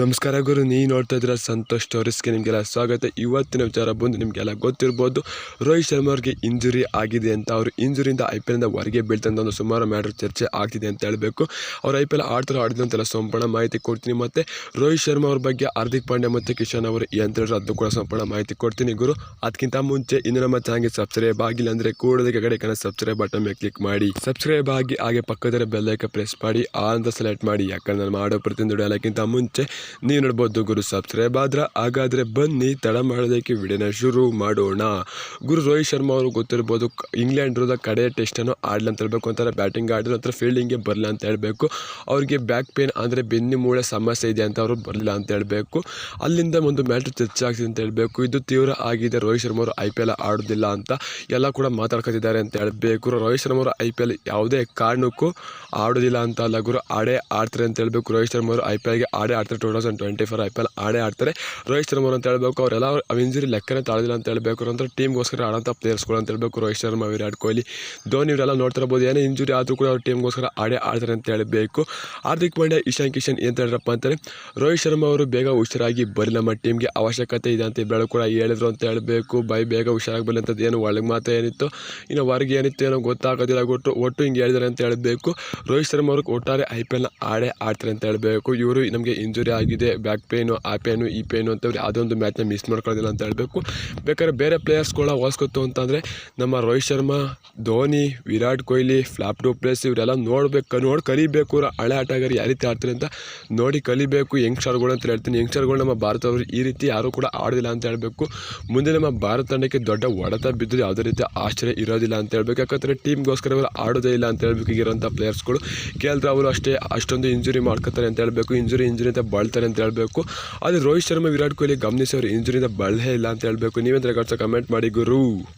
ನಮಸ್ಕಾರ ಗುರು, ನೀವು ನೋಡ್ತಾ ಇದ್ದೀರಾ ಸಂತೋಷ್ ಸ್ಟೋರೀಸ್ಗೆ ನಿಮಗೆಲ್ಲ ಸ್ವಾಗತ. ಇವತ್ತಿನ ವಿಚಾರ ಬಂದು ನಿಮಗೆಲ್ಲ ಗೊತ್ತಿರ್ಬೋದು, ರೋಹಿತ್ ಶರ್ಮಾ ಅವ್ರಿಗೆ ಇಂಜುರಿ ಆಗಿದೆ ಅಂತ ಅವರು ಇಂಜುರಿಯಿಂದ ಐ ಪಿ ಎಲ್ನಿಂದ ಹೊರಗೆ ಬೀಳ್ತಂತ ಒಂದು ಸುಮಾರು ಮ್ಯಾಟ್ರ್ ಚರ್ಚೆ ಆಗ್ತಿದೆ ಅಂತ ಹೇಳಬೇಕು. ಅವ್ರು ಐ ಪಿ ಎಲ್ ಆಡ್ತಾರೋ ಆಡಿದ್ರು ಅಂತೆಲ್ಲ ಸಂಪೂರ್ಣ ಮಾಹಿತಿ ಕೊಡ್ತೀನಿ ಮತ್ತು ರೋಹಿತ್ ಶರ್ಮಾ ಅವ್ರ ಬಗ್ಗೆ ಹಾರ್ದಿಕ್ ಪಾಂಡ್ಯ ಮತ್ತು ಕಿಶನ್ ಅವರು ಏನು ಹೇಳಿದ್ರು ಅದು ಕೂಡ ಸಂಪೂರ್ಣ ಮಾಹಿತಿ ಕೊಡ್ತೀನಿ ಗುರು. ಅದಕ್ಕಿಂತ ಮುಂಚೆ ಇನ್ನು ನಮ್ಮ ಚಾನಲ್ಗೆ ಸಬ್ಸ್ಕ್ರೈಬ್ ಆಗಿಲ್ಲ ಅಂದರೆ ಕೂಡಲೇ ಕಡೆ ಕಣ ಸಬ್ಸ್ಕ್ರೈಬ್ ಬಟನ್ ಮೇಲೆ ಕ್ಲಿಕ್ ಮಾಡಿ. ಸಬ್ಸ್ಕ್ರೈಬ್ ಆಗಿ ಹಾಗೆ ಪಕ್ಕದ ಬೆಲ್ಲೈಕ ಪ್ರೆಸ್ ಮಾಡಿ, ಆ ಅಂತ ಸೆಲೆಕ್ಟ್ ಮಾಡಿ. ಯಾಕಂದ್ರೆ ನಾನು ಮಾಡೋ ಪ್ರತಿಯೊಂದು ಎಲ್ಲಕ್ಕಿಂತ ಮುಂಚೆ ನೀವು ನೋಡ್ಬೋದು ಗುರು ಸಬ್ಸ್ಕ್ರೈಬ್ ಆದ್ರೆ ಹಾಗಾದರೆ ಬನ್ನಿ, ತಡ ಮಾಡೋದಕ್ಕೆ ವಿಡಿಯೋನ ಶುರು ಮಾಡೋಣ. ಗುರು ರೋಹಿತ್ ಶರ್ಮಾ ಅವರು ಗೊತ್ತಿರ್ಬೋದು ಇಂಗ್ಲೆಂಡ್ ವಿರುದ್ಧ ಕಡೆಯ ಟೆಸ್ಟನ್ನು ಆಡಲಿ ಅಂತ ಹೇಳ್ಬೇಕು ಅಂತಾರೆ ಬ್ಯಾಟಿಂಗ್ ಆಡಿದ್ರು ನಂತರ ಫೀಲ್ಡಿಂಗ್ಗೆ ಬರಲ್ಲ ಅಂತ ಹೇಳಬೇಕು. ಅವ್ರಿಗೆ ಬ್ಯಾಕ್ ಪೇನ್ ಅಂದರೆ ಬೆನ್ನು ಮೂಳೆ ಸಮಸ್ಯೆ ಇದೆ ಅಂತ ಅವರು ಬರಲಿಲ್ಲ ಅಂತ ಹೇಳಬೇಕು. ಅಲ್ಲಿಂದ ಒಂದು ಮ್ಯಾಚ್ ಚರ್ಚೆ ಆಗ್ತಿದೆ ಅಂತ ಹೇಳಬೇಕು. ಇದು ತೀವ್ರ ಆಗಿದೆ, ರೋಹಿತ್ ಶರ್ಮಾ ಅವರು ಐ ಪಿ ಎಲ್ ಆಡೋದಿಲ್ಲ ಅಂತ. ಎಲ್ಲ ಕೂಡ ಮಾತಾಡ್ಕೊತಿದ್ದಾರೆ ಅಂತ ಹೇಳಬೇಕು. ರೋಹಿತ್ ಶರ್ಮಾ ಅವರು ಐ ಪಿ ಎಲ್ ಯಾವುದೇ ಕಾರಣಕ್ಕೂ ಆಡೋದಿಲ್ಲ ಅಂತ ಅಲ್ಲ ಗುರು. ಆಡೇ ಆಡ್ತಾರೆ ಅಂತ ಹೇಳಬೇಕು. ರೋಹಿತ್ ಶರ್ಮಾ ಅವರು ಐ ಪಿ ಎಲ್ಗೆ ಆಡೇ ಆಡ್ತಾರೆ. Two thousand twenty four I P L ಆಡೇ ಆಡ್ತಾರೆ. ರೋಹಿತ್ ಶರ್ಮಾ ಅಂತ ಹೇಳಬೇಕು, ಅವರೆಲ್ಲ ಇಂಜುರಿ ಲೆಕ್ಕನೇ ತಾಳಿಲ್ಲ ಅಂತ ಹೇಳಬೇಕು. ಅಂತ ಟೀಮ್ಗೋಸ್ಕರ ಆಡೋಂಥ ಪ್ಲೇಯರ್ಸ್ಗಳು ಅಂತ ಹೇಳಬೇಕು. ರೋಹಿತ್ ಶರ್ಮಾ, ವಿರಾಟ್ ಕೊಹ್ಲಿ, ಧೋನಿ ಇವರೆಲ್ಲ ನೋಡ್ತಿರ್ಬೋದು ಏನೇ ಇಂಜುರಿ ಆದರೂ ಕೂಡ ಅವ್ರ ಟೀಮ್ಗೋಸ್ಕರ ಆಡೇ ಆಡ್ತಾರೆ ಅಂತ ಹೇಳಬೇಕು. ಹಾರ್ದಿಕ್ ಪಾಂಡ್ಯ ಇಶಾನ್ ಕಿಶನ್ ಏನು ಹೇಳಿದ್ರಪ್ಪ ಅಂತಾರೆ ರೋಹಿತ್ ಶರ್ಮಾ ಅವರು ಬೇಗ ಹುಷಾರಾಗಿ ಬರಲಿ ನಮ್ಮ ಟೀಮ್ಗೆ ಅವಶ್ಯಕತೆ ಇದೆ ಅಂತ ಬೆಳಕು ಕೂಡ ಹೇಳಿದ್ರು ಅಂತ ಹೇಳಬೇಕು. ಬೈ ಬೇಗ ಹುಷಾರಾಗಿ ಬರಲಿ ಅಂತದ್ದು ಏನು ಒಳಗೆ ಮಾತು ಏನಿತ್ತು, ಇನ್ನು ಹೊರಗೆ ಏನಿತ್ತು ಏನೋ ಗೊತ್ತಾಗೋದಿಲ್ಲ, ಒಟ್ಟು ಒಟ್ಟು ಹಿಂಗೆ ಹೇಳಿದ್ದಾರೆ ಅಂತ ಹೇಳಬೇಕು. ರೋಹಿತ್ ಶರ್ಮಾ ಅವ್ರಿಗೆ ಒಟ್ಟಾರೆ ಐ ಪಿ ಎಲ್ನ ಆಡೇ ಆಡ್ತಾರೆ ಅಂತ ಹೇಳಬೇಕು. ಇವರು ನಮಗೆ ಇಂಜುರಿ ಆಗಿದೆ ಬ್ಯಾಕ್ ಪೇನು ಆ ಪೇನು ಈ ಪೇನು ಅಂತ ಯಾವುದೇ ಒಂದು ಮ್ಯಾಚ್ನ ಮಿಸ್ ಮಾಡ್ಕೊಳ್ಳೋದಿಲ್ಲ ಅಂತ ಹೇಳಬೇಕು. ಬೇಕಾದ್ರೆ ಬೇರೆ ಪ್ಲೇಯರ್ಸ್ಗಳ ಹೋಲ್ಸ್ಕೊತು ಅಂತಂದರೆ ನಮ್ಮ Rohit Sharma, Dhoni, Virat Kohli flop to place ಇವರೆಲ್ಲ ನೋಡ್ಬೇಕು ನೋಡಿ ಕಲಿಬೇಕು ಇವ್ರು ಹಳೆ ಆಟಗಾರ ಯಾವ ರೀತಿ ಆಡ್ತಾರೆ ಅಂತ ನೋಡಿ ಕಲಿಬೇಕು ಯಂಗ್ಸ್ಟರ್ಗಳು ಅಂತ ಹೇಳ್ತೀನಿ. ಯಂಗ್ಸ್ಟರ್ಗಳು ನಮ್ಮ ಭಾರತದವರು ಈ ರೀತಿ ಯಾರೂ ಕೂಡ ಆಡೋದಿಲ್ಲ ಅಂತ ಹೇಳಬೇಕು. ಮುಂದೆ ನಮ್ಮ ಭಾರತ ತಂಡಕ್ಕೆ ದೊಡ್ಡ ಹೊಡೆತ ಬಿದ್ದು ಯಾವುದೇ ರೀತಿ ಆಶ್ಚರ್ಯ ಇರೋದಿಲ್ಲ ಅಂತ ಹೇಳ್ಬೇಕು. ಯಾಕಂದರೆ ಟೀಮ್ಗೋಸ್ಕರ ಅವರು ಆಡೋದೇ ಇಲ್ಲ ಅಂತ ಹೇಳ್ಬೇಕು ಈಗಿರೋಂಥ ಪ್ಲೇಯರ್ಸ್ಗಳು ಕೇಳಿದ್ರೆ ಅವರು ಅಷ್ಟೇ ಅಷ್ಟೊಂದು ಇಂಜುರಿ ಮಾಡ್ಕೋತಾರೆ ಅಂತ ಹೇಳಬೇಕು. ಇಂಜುರಿ ಇಂಜುರಿ ಅಂತ ಬಾಳ್ತಾರೆ ಅಂತ ಹೇಳಬೇಕು. ಆದರೆ ರೋಹಿತ್ ಶರ್ಮಾ ವಿರಾಟ್ ಕೊಹ್ಲಿ ಗಮನಿಸಿ ಅವರು ಇಂಜುರಿಯಿಂದ ಬಳಲೇ ಇಲ್ಲ ಅಂತ ಹೇಳಬೇಕು. ನೀವೇಂದ್ರೆ ಕಮೆಂಟ್ ಮಾಡಿ ಗುರು.